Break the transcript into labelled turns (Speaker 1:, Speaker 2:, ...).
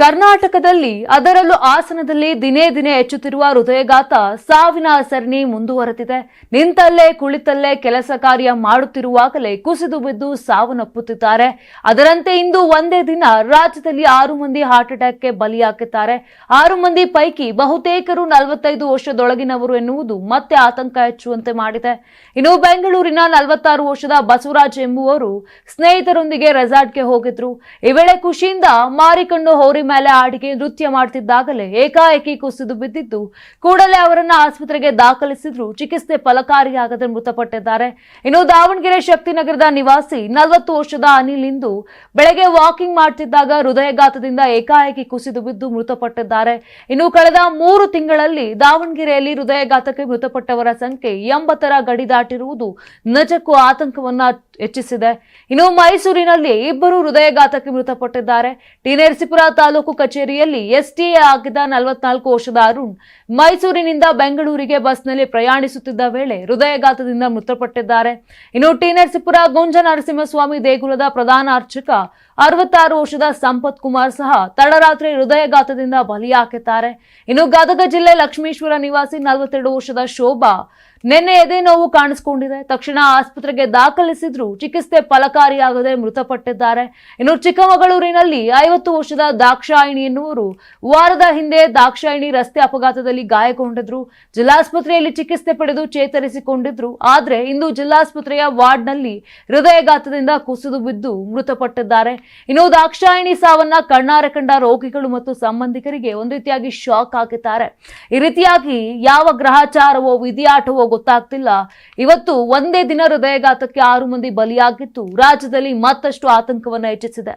Speaker 1: ಕರ್ನಾಟಕದಲ್ಲಿ ಅದರಲ್ಲೂ ಹಾಸನದಲ್ಲಿ ದಿನೇ ದಿನೇ ಹೆಚ್ಚುತ್ತಿರುವ ಹೃದಯಘಾತ ಸಾವಿನ ಸರಣಿ ಮುಂದುವರೆದಿದೆ. ನಿಂತಲ್ಲೇ ಕುಳಿತಲ್ಲೇ ಕೆಲಸ ಕಾರ್ಯ ಮಾಡುತ್ತಿರುವಾಗಲೇ ಕುಸಿದು ಬಿದ್ದು ಸಾವನ್ನಪ್ಪುತ್ತಿದ್ದಾರೆ. ಅದರಂತೆ ಇಂದು ಒಂದೇ ದಿನ ರಾಜ್ಯದಲ್ಲಿ ಆರು ಮಂದಿ ಹಾರ್ಟ್ ಅಟ್ಯಾಕ್ಗೆ ಬಲಿಯಾಗಿದ್ದಾರೆ. ಆರು ಮಂದಿ ಪೈಕಿ ಬಹುತೇಕರು ನಲವತ್ತೈದು ವರ್ಷದೊಳಗಿನವರು ಎನ್ನುವುದು ಮತ್ತೆ ಆತಂಕ ಹೆಚ್ಚುವಂತೆ ಮಾಡಿದೆ. ಇನ್ನು ಬೆಂಗಳೂರಿನ ನಲವತ್ತಾರು ವರ್ಷದ ಬಸವರಾಜ್ ಎಂಬುವರು ಸ್ನೇಹಿತರೊಂದಿಗೆ ರೆಸಾರ್ಟ್ಗೆ ಹೋಗಿದ್ರು. ಈ ವೇಳೆ ಖುಷಿಯಿಂದ ಮಾರಿಕೊಂಡು ಹೋರಿ ಮೇಲೆ ಆಡಿಗೆ ನೃತ್ಯ ಮಾಡ್ತಿದ್ದಾಗಲೇ ಏಕಾಏಕಿ ಕುಸಿದು ಬಿದ್ದಿದ್ದು, ಕೂಡಲೇ ಅವರನ್ನು ಆಸ್ಪತ್ರೆಗೆ ದಾಖಲಿಸಿದ್ರು. ಚಿಕಿತ್ಸೆ ಫಲಕಾರಿಯಾಗದೆ ಮೃತಪಟ್ಟಿದ್ದಾರೆ. ಇನ್ನು ದಾವಣಗೆರೆ ಶಕ್ತಿನಗರದ ನಿವಾಸಿ ನಲವತ್ತು ವರ್ಷದ ಅನಿಲ್ ಇಂದು ಬೆಳಗ್ಗೆ ವಾಕಿಂಗ್ ಮಾಡ್ತಿದ್ದಾಗ ಹೃದಯಘಾತದಿಂದ ಏಕಾಏಕಿ ಕುಸಿದು ಬಿದ್ದು ಮೃತಪಟ್ಟಿದ್ದಾರೆ. ಇನ್ನು ಕಳೆದ ಮೂರು ತಿಂಗಳಲ್ಲಿ ದಾವಣಗೆರೆಯಲ್ಲಿ ಹೃದಯಘಾತಕ್ಕೆ ಮೃತಪಟ್ಟವರ ಸಂಖ್ಯೆ ಎಂಬತ್ತರ ಗಡಿ ದಾಟಿರುವುದು, ನಿಜಕ್ಕೂ ಆತಂಕವನ್ನ ಹೆಚ್ಚಿಸಿದೆ. ಇನ್ನು ಮೈಸೂರಿನಲ್ಲಿ ಇಬ್ಬರು ಹೃದಯಘಾತಕ್ಕೆ ಮೃತಪಟ್ಟಿದ್ದಾರೆ. ಟಿ ತಾಲೂಕು ಕಚೇರಿಯಲ್ಲಿ ಎಸ್ಟಿಎ ಆಗಿದ್ದ ನಲವತ್ನಾಲ್ಕು ವರ್ಷದ ಅರುಣ್ ಮೈಸೂರಿನಿಂದ ಬೆಂಗಳೂರಿಗೆ ಬಸ್ನಲ್ಲಿ ಪ್ರಯಾಣಿಸುತ್ತಿದ್ದ ವೇಳೆ ಹೃದಯಘಾತದಿಂದ ಮೃತಪಟ್ಟಿದ್ದಾರೆ. ಇನ್ನು ಟಿ ನರಸೀಪುರ ಗುಂಜ ನರಸಿಂಹಸ್ವಾಮಿ ದೇಗುಲದ ಪ್ರಧಾನ ಅರ್ಚಕ ಅರವತ್ತಾರು ವರ್ಷದ ಸಂಪತ್ ಕುಮಾರ್ ಸಹ ತಡರಾತ್ರಿ ಹೃದಯಘಾತದಿಂದ ಬಲಿಯಾಗಿದ್ದಾರೆ. ಇನ್ನು ಗದಗ ಜಿಲ್ಲೆ ಲಕ್ಷ್ಮೀಶ್ವರ ನಿವಾಸಿ ನಲವತ್ತೆರಡು ವರ್ಷದ ಶೋಭಾ ನಿನ್ನೆ ಎದೆ ನೋವು ಕಾಣಿಸಿಕೊಂಡಿದೆ. ತಕ್ಷಣ ಆಸ್ಪತ್ರೆಗೆ ದಾಖಲಿಸಿದ್ರು ಚಿಕಿತ್ಸೆ ಫಲಕಾರಿಯಾಗದೆ ಮೃತಪಟ್ಟಿದ್ದಾರೆ. ಇನ್ನು ಚಿಕ್ಕಮಗಳೂರಿನಲ್ಲಿ ಐವತ್ತು ವರ್ಷದ ದಾಕ್ಷಾಯಿಣಿ ಎನ್ನುವರು ವಾರದ ಹಿಂದೆ ದಾಕ್ಷಾಯಿಣಿ ರಸ್ತೆ ಅಪಘಾತದಲ್ಲಿ ಗಾಯಗೊಂಡಿದ್ರು. ಜಿಲ್ಲಾಸ್ಪತ್ರೆಯಲ್ಲಿ ಚಿಕಿತ್ಸೆ ಪಡೆದು ಚೇತರಿಸಿಕೊಂಡಿದ್ರು. ಆದ್ರೆ ಇಂದು ಜಿಲ್ಲಾಸ್ಪತ್ರೆಯ ವಾರ್ಡ್ನಲ್ಲಿ ಹೃದಯಘಾತದಿಂದ ಕುಸಿದು ಬಿದ್ದು ಮೃತಪಟ್ಟಿದ್ದಾರೆ. ಇನ್ನು ದಾಕ್ಷಾಯಿಣಿ ಸಾವನ್ನ ಕಣ್ಣಾರೆ ಕಂಡ ರೋಗಿಗಳು ಮತ್ತು ಸಂಬಂಧಿಕರಿಗೆ ಒಂದು ರೀತಿಯಾಗಿ ಶಾಕ್ ಹಾಕಿದ್ದಾರೆ. ಈ ರೀತಿಯಾಗಿ ಯಾವ ಗ್ರಹಚಾರವೋ, ವಿಧಿಯಾಟವೋ ಗೊತ್ತಾಗ್ತಿಲ್ಲ. ಇವತ್ತು ಒಂದೇ ದಿನ ಹೃದಯಘಾತಕ್ಕೆ ಆರು ಮಂದಿ ಬಲಿಯಾಗಿದ್ದು ರಾಜ್ಯದಲ್ಲಿ ಮತ್ತಷ್ಟು ಆತಂಕವನ್ನ ಹೆಚ್ಚಿಸಿದೆ.